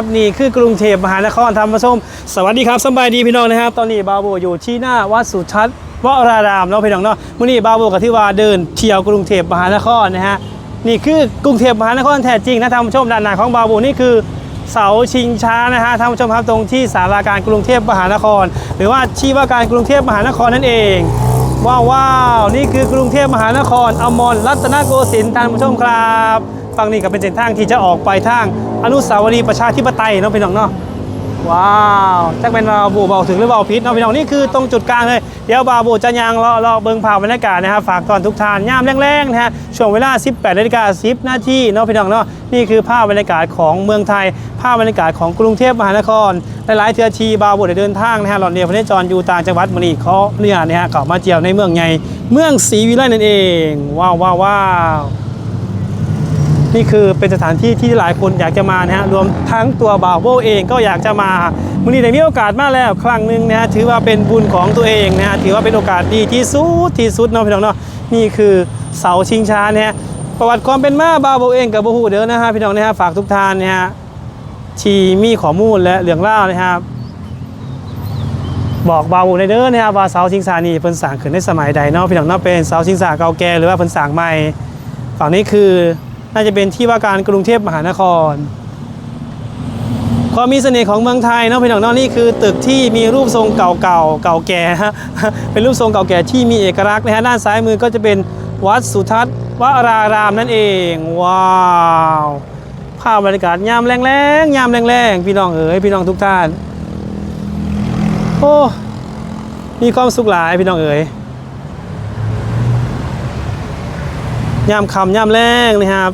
ครับนี่คือกรุงเทพมหานครธรรมชม สวัสดีครับสบายดีพี่น้องนะครับ ตอนนี้บาโบอยู่ที่หน้าวัดสุทัศน์วรารามเนาะพี่น้องเนาะมื้อนี้บาโบกับที่ว่าเดินเที่ยวกรุงเทพมหานครนะฮะนี่คือกรุงเทพมหานครแท้จริงนะท่านผู้ชมด้านหน้าของบาโบนี่คือเสาชิงช้านะฮะท่านผู้ชมครับตรงที่สาราการกรุงเทพมหานคร หรือว่าชีว่าการกรุงเทพมหานครนั่นเองว้าวว้าวนี่คือกรุงเทพมหานครอมรรัตนโกสินทร์ท่านผู้ชมครับฝั่งนี้ก็เป็นเส้นทางที่จะออกไปทาง อนุสาวรีย์ประชาธิปไตยเนาะพี่น้องเนาะว้าวจักเป็นบาบูเบาถึงหรือเบาพิษเนาะพี่น้องนี่คือตรงจุดกลางเลยเดี๋ยวบาบูจะยางรอรอเบิ่งภาบรรยากาศนะครับฝากตอนทุกทานย่ามแรงๆนะฮะช่วงเวลา 18นาฬิกา10นาทีเนาะพี่น้องเนาะนี่คือภาพบรรยากาศของเมืองไทย ภาพบรรยากาศของกรุงเทพมหานครหลายๆเทือทีบาบูได้เดินทางนะฮะหลอดเรียพระเนจรอยู่ต่างจังหวัดมือนีเขาเนี่ยนะฮะเขามาเที่ยวในเมืองใหญ่เมืองศรีวิไลนั่นเอง ว้าวว้าวว้าว นี่คือเป็นสถานที่ที่หลายคนอยากจะมานะฮะรวมทั้งตัวบาวโบเองก็อยากจะมามื่อนี้ได้มีโอกาสมาแล้วครั้งหนึ่งนะฮะถือว่าเป็นบุญของตัวเองนะฮะถือว่าเป็นโอกาสดีที่สุดที่สุดเนาะพี่น้องเนาะนี่คือเสาชิงช้านะฮะประวัติความเป็นมาบาวโบเองกับโบฮูเด้อนะฮะพี่น้องนะฮะฝากทุกท่านนะฮะที่มีข้อมูลและเรื่องเล่านะครับบอกบาวในเด้อนะครับว่าเสาชิงช้านี่เพิ่นสร้างขึ้นในสมัยใดเนาะพี่น้องเนาะเป็นเสาชิงช้าเก่าแก่หรือว่าเพิ่นสร้างใหม่ฝั่งนี้คือ น่าจะเป็นที่ว่าการกรุงเทพมหานคร ความมีเสน่ห์ของเมืองไทยเนาะพี่น้องเนาะนี่คือตึกที่มีรูปทรงเก่าๆเก่าแก่ฮะเป็นรูปทรงเก่าแก่ที่มีเอกลักษณ์นะฮะด้านซ้ายมือก็จะเป็นวัดสุทัศน์วรารามนั่นเองว้าวภาพบรรยากาศยามแรงๆยามแรงๆพี่น้องเอ๋ยพี่น้องทุกท่านโอ้มีความสุขหลายพี่น้องเอ๋ย ย่ามคำย่ามแรงนะครับ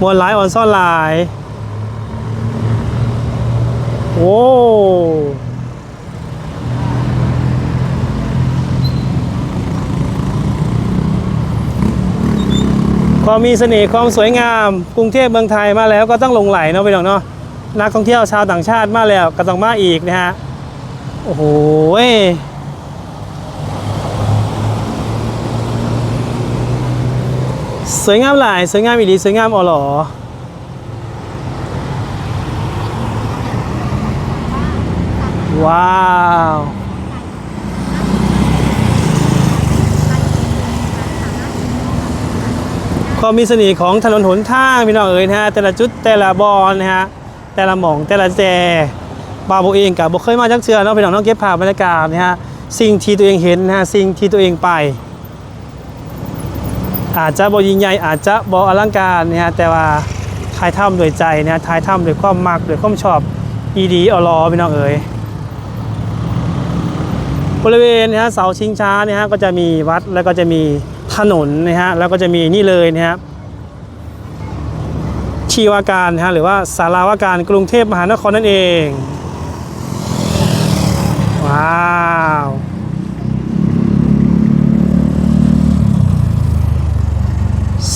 มวลหลายอ่อนซ่อนหลาย โอ้ความมีเสน่ห์ความสวยงาม กรุงเทพเมืองไทยมาแล้วก็ต้องหลงไหลเนาะไปหน่องเนาะนักท่องเที่ยวชาวต่างชาติมาแล้วก็ต้องมาอีกนะฮะ โอ้โหเว้ย สวยงามหลายสวยงามอีหลีสวยงามอ๋อหรอว้าวความมีเสน่ห์ของถนนหนทางพี่น้องเอ๋ยนะฮะแต่ละจุดแต่ละบอลนะฮะแต่ละหม่องแต่ละแจบาโบเองกับบ่เคยมาจักเชือเนาะพี่น้องน้องเก็บภาพบรรยากาศนะฮะสิ่งที่ตัวเองเห็นนะฮะสิ่งที่ตัวเองไป อาจจะบอยิงใหญ่อาจจะบออลังการนะฮะแต่ว่าถ่ายทำโดยใจนะฮะถ่ายทำด้วยความมักด้วยความชอบอีดีอลอพี่น้องเอ๋ยบริเวณนะฮะเสาชิงช้าเนี่ยฮะก็จะมีวัดแล้วก็จะมีถนนนะฮะแล้วก็จะมีนี่เลยนะฮะชีวาการนะฮะหรือว่าสาราว่าการกรุงเทพมหานครนั่นเอง ว้าว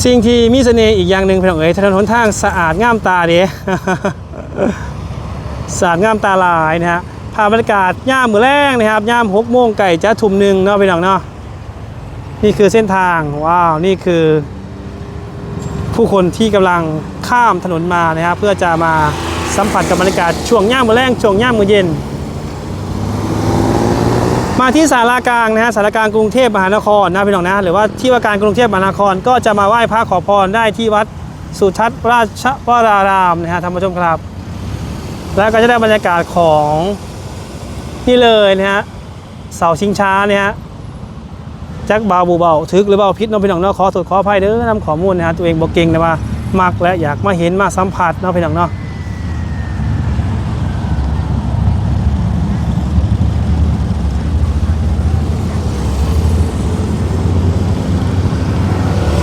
สิ่งที่มีเสน่ห์อีกอย่างหนึ่งพี่น้องเอ๋ยถนนหนทางสะอาดงามตาเด้สะอาดงามตาลายนะฮะภาพบรรยากาศย่ามมือแรงนะครับย่ามหกโมงไก่จะทุ่มหนึ่งเนาะพี่น้องเนาะนี่คือเส้นทางว้าวนี่คือ ผู้คนที่กำลังข้ามถนนมานะครับเพื่อจะมาสัมผัสกับบรรยากาศช่วงย่ามมือแรงช่วงย่ามมือเย็น มาที่สารากลางนะฮะสารกลางกรุงเทพมหานครนะพี่น้องนะหรือว่าที่ว่าการกรุงเทพมหานครก็จะมาไหว้พระขอพรได้ที่วัดสุทัศน์ราชวรารามนะฮะท่านผู้ชมครับ แล้วก็จะได้บรรยากาศของนี่เลยนะฮะเสาชิงช้าเนี่ยฮะแจ็คบาบูเบาทึกหรือเบาพิษน้องพี่น้องเนาะขอตรวจขออภัยเด้อนำข้อมูลนะฮะตัวเองบอกเก่งนะว่ามักและอยากมาเห็นมาสัมผัสเนาะพี่น้องเนาะ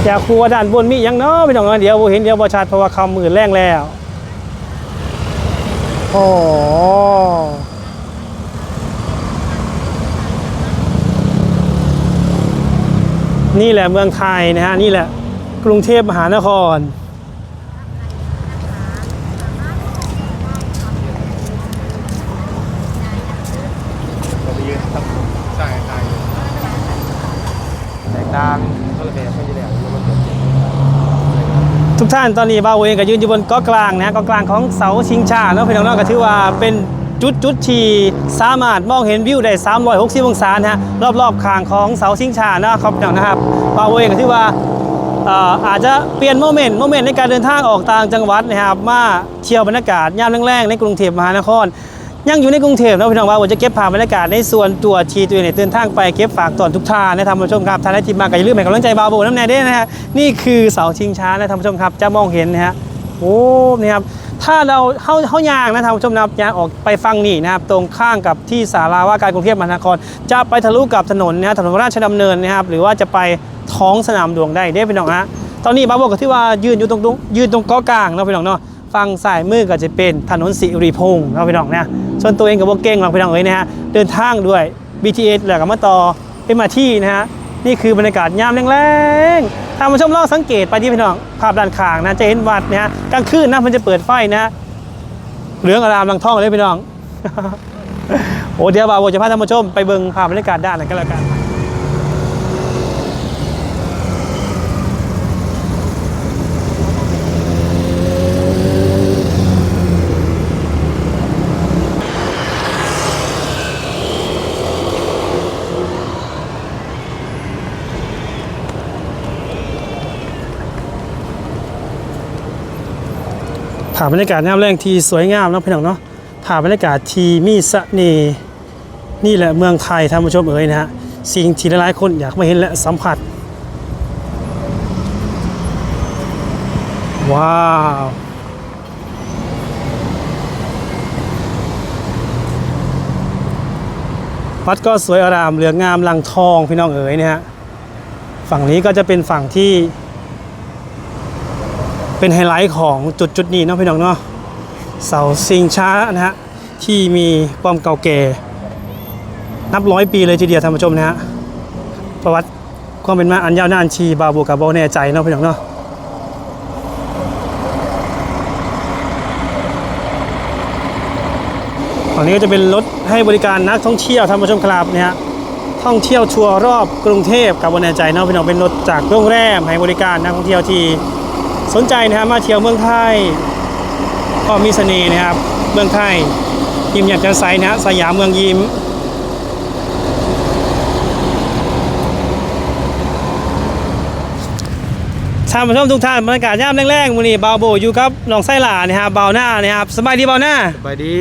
อยากครัวด้านบนมียังเนาะพี่น้องเอ้ยเดี๋ยวเห็นเดี๋ยวบ่ชัดเพราะว่าคำมือแรงแล้วโอ้นี่แหละเมืองไทยนะฮะ นี่แหละกรุงเทพมหานคร เราไปยืนทำใช่ใช่ ต่างเลยบไม่ได้แล้วมันเกิดทุกท่านตอนนี้บ่าวเองก็ยืนอยู่บนเกาะกลางนะเกาะกลางของเสาชิงชาเนาะพี่น้องเนาก็ถือว่าเป็นจุดจุดที่สามารถมองเห็นวิวได้ 360 องศานะฮะรอบๆข้างของเสาชิงชานะครับพี่น้องนะครับบ่าวเองก็ถือว่าเอ่ออาจจะเปลี่ยนโมเมนต์โมเมนต์ในการเดินทางออกต่างจังหวัดนะครับมาเที่ยวบรรยากาศยามแรงๆในกรุงเทพมหานคร ยังอยู่ในกรุงเทพนะพี่น้องว่าผมจะเก็บภาพบรรยากาศในส่วนตัวทีตัวเนี่ยเดินทางไปเก็บฝากตอนทุกท่านนะท่านผู้ชมครับท่านใดที่มาก็อย่าลืมให้กำลังใจบาโบน้ำแน่ได้นะฮะนี่คือเสาชิงช้านะท่านผู้ชมครับจะมองเห็นนะฮะโอ้นี่ครับถ้าเราเข้าเข้ายางนะท่านผู้ชมนะครับยางออกไปฟังนี่นะครับตรงข้างกับที่ศาลาว่าการกรุงเทพมหานคร จะไปทะลุกับถนนนะถนนราชดำเนินนะครับหรือว่าจะไปท้องสนามหลวงได้เด้พี่น้องฮะตอนนี้บาโบก็ที่ว่ายืนอยู่ตรงยืนตรงกาะกลางนะพี่น้องเนาะ ฝั่งซ้ายมือก็จะเป็นถนนสิริพงศ์เราไปน้องนะส่วนตัวเองกับโบเก้งเราไปน้องเอ้ยนะฮะเดินทางด้วย BTS แล้วก็มาต่อเอ็มอาทีนะฮะนี่คือบรรยากาศยามแรงๆทางผู้ชมลองสังเกตไปที่พี่น้องภาพด้านข้างนะจะเห็นวัดนะฮะกลางคืนนะมันจะเปิดไฟนะเหลืองอารามลังท่องเลยพี่น้องโอ้เดี๋ยวบ่าวโบจะพาท่านผู้ชมไปเบิ่งภาพบรรยากาศด้านนั้นก็แล้วกัน ผ่าบรรยากาศน้ำแรงที่สวยงามนะพี่น้องเนาะผ่าบรรยากาศที่มีเสน่นี่แหละเมืองไทยท่านผู้ชมเอ๋ยนะฮะสิ่งที่หลายๆคนอยากมาเห็นและสัมผัส ว้าววัดก็สวยอารามเหลืองงามลังทองพี่น้องเอ๋ยนะฮะฝั่งนี้ก็จะเป็นฝั่งที่ เป็นไฮไลท์ของจุดจุดนี้เนาะพี่น้องเนาะเสาซิงช้านะฮะที่มีความเก่าแก่นับร้อยปีเลยทีเดียวท่านผู้ชมนะฮะประวัติความเป็นมาอันยาวนานชีบาบูกับบอแน่ใจเนาะพี่น้องเนาะฝั่งนี้ก็จะเป็นรถให้บริการนักท่องเที่ยวท่านผู้ชมครับเนี่ยฮะท่องเที่ยวทัวร์รอบกรุงเทพกับบอแน่ใจเนาะพี่น้องเป็นรถจากโรงแรมให้บริการนักท่องเที่ยวที่ สนใจนะครับมาเที่ยวเมืองไทยก็มีเสน่ห์นะครับ เมืองไทย ยิ้มอยากจะใสนะสยามเมืองยิ้มท่านผู้ชมทุกท่านบรรยากาศยามแรงๆมือนี้บาโบอยู่กับน้องไส้หลานะครับเบาหน้านะครับสบายดีเบาหน้าไปดี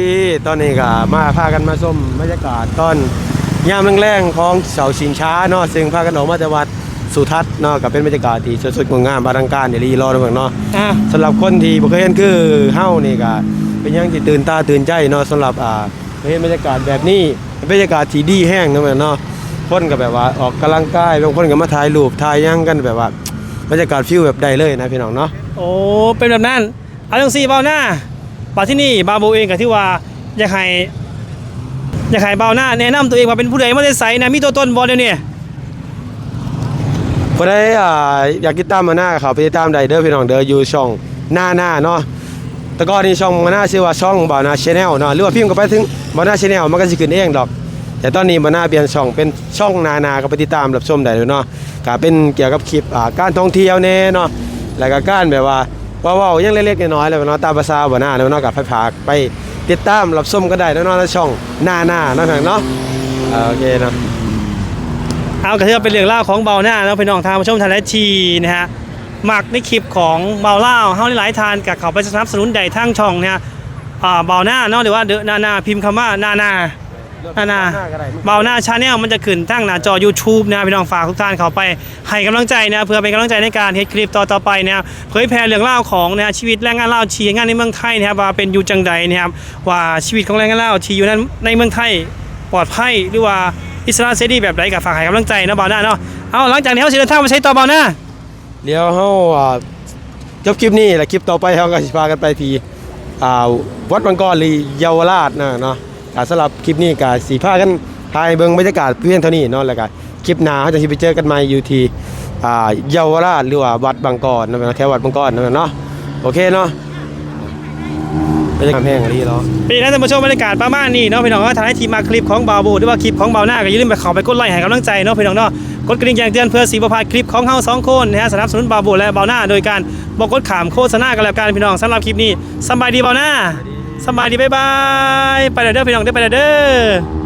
ตอนนี้ก็มาพากันมาชมบรรยากาศตอนยามแรงๆของเสาชิงช้าเนาะซึ่งพากันออกมาจากวัด สุทัศน์เนาะก็เป็นบรรยากาศที่สดๆงดงามบารังการเดี๋ยวรีรอนะเบิ่งเนาะอะสำหรับคนที่บ่เคยเห็นคือเฮานี่ก็เป็นหยังที่ตื่นตาตื่นใจเนาะสำหรับอ่าเห็นบรรยากาศแบบนี้เป็นบรรยากาศที่ดีแห้งเนาะแม่เนาะคนก็แบบว่าออกกำลังกายบางคนก็มาถ่ายรูปถ่ายหยังกันแบบว่าบรรยากาศฟิลแบบใดเลยนะพี่น้องเนาะโอ้เป็นแบบนั้นเอาจังซี่บาวหน้าป่าที่นี่บาวโบเองกับที่ว่าอยากให้อยากให้บาวหน้าแนะนำตัวเองว่าเป็นผู้ใดมาได้ใสนะมีตัวตนบ่เดี๋ยวนี้ พอได้อ่าอยากติดตามมาหน้าเขาไปติดตามไดเด้อพี่น้องเด้ออยู่ช่องหน้าหน้าเนาะแต่ก่อนนี่ช่องมาหน้าชื่อว่าช่องบ่าวนาชแนลเนาะหรือว่าพิมพ์ก็ไปถึงบ่าวนาชแนลมันก็สิขึ้นเองดอก แต่ตอนนี้บ่าวนาเปลี่ยนช่องเป็นช่องนานาก็ไปติดตามรับชมได้เลยเนาะก็เป็นเกี่ยวกับคลิปอ่าการท่องเที่ยวแน่เนาะแล้วก็การแบบว่าเว้าๆยังเล็กๆน้อยๆเลยเนาะตามภาษาบ่าวนาเนาะก็ไปพากไปติดตามรับชมก็ได้เนาะในช่องหน้าหน้าเนาะพี่น้องเนาะโอเคเนาะ เอากระเทือเป็นเรื่องเล่าของเบาหน้าแล้วพี่น้องทางผู้ชมทางไลฟ์ทีนะฮะมักในคลิปของเบาเล่าเฮาหลายทานกับเขาไปสนับสนุนใดทางช่องนะฮะอ่าเบาหน้าเนาะหรือว่าเดอะนานาพิมพ์คำว่านานานานาเบาหน้าชาแนลมันจะขึ้นทั้งหน้าจอ YouTube นะพี่น้องฝากทุกท่านเขาไปให้กำลังใจนะเพื่อเป็นกำลังใจในการเฮ็ดคลิปต่อๆไปนะเผยแพร่เรื่องเล่าของนะชีวิตแรงงานเล่าชีงานในเมืองไทยนะครับว่าเป็นอยู่จังใดนะครับว่าชีวิตของแรงงานเล่าวที่อยู่นั้นในเมืองไทยปลอดภัยหรือว่า อิสระเสรีแบบใดกับฝากให้กำลังใจนะบอลหน้าเนาะเอาหลังจากนี้เขาสิเดินทางมาใช้ต่อบอลหน้าเดี๋ยวเฮาอ่าจบคลิปนี้แล้วคลิปต่อไปเฮาก็สิพากันไปที่อ่าวัดบางกรหรือเยาวราชนะเนาะอ่าสำหรับคลิปนี้ก็สิพากันถ่ายเบิ่งบรรยากาศเพียงเท่านี้เนาะแล้วก็คลิปหน้าเฮาจะไปเจอกันใหม่อยู่ที่อ่าเยาวราชหรือว่าวัดบางกรนะแถววัดบางกรนะเนาะโอเคเนาะ บรรยากาศแห้งอะไรเนาะเป็นนักท่านผู้ชมบรรยากาศประมาณนี้เนาะพี่น้องก็ทางให้ทีมมาคลิปของบาวบูหรือว่าคลิปของบาวหน้าก็อย่าลืมไปเขาไปกดไลค์ให้กำลังใจเนาะพี่น้องเนาะกดกระดิ่งแจ้งเตือนเพื่อสีประพาดคลิปของเฮาสองคนนะฮะสนับสนุนบาโบและเบาหน้า โดยการบอกกดขามโฆษณากันแล้วกันพี่น้องสำหรับคลิปนี้สบายดีเบาหน้าสบายดีบ๊ายบายไปเด้อเพี่น้องเด้อไปเด้อ